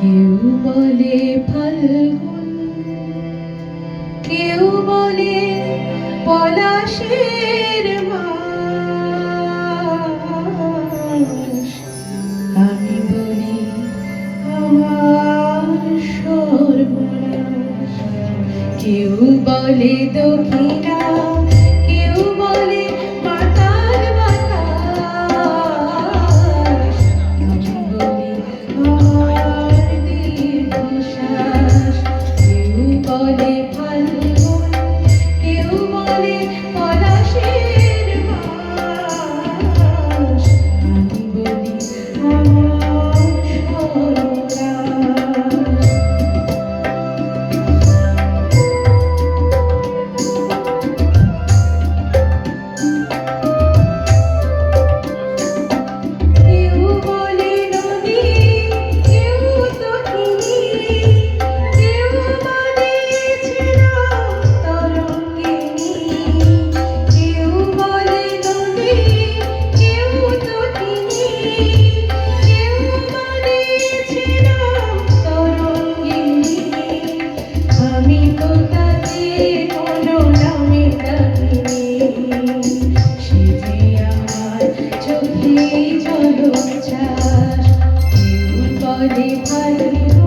কেউ বলে ফাল্গুন কেউ বলে পলাশের আমি বলি আমার সর্বনাশ। কেউ বলে দক্ষিণা Thank you.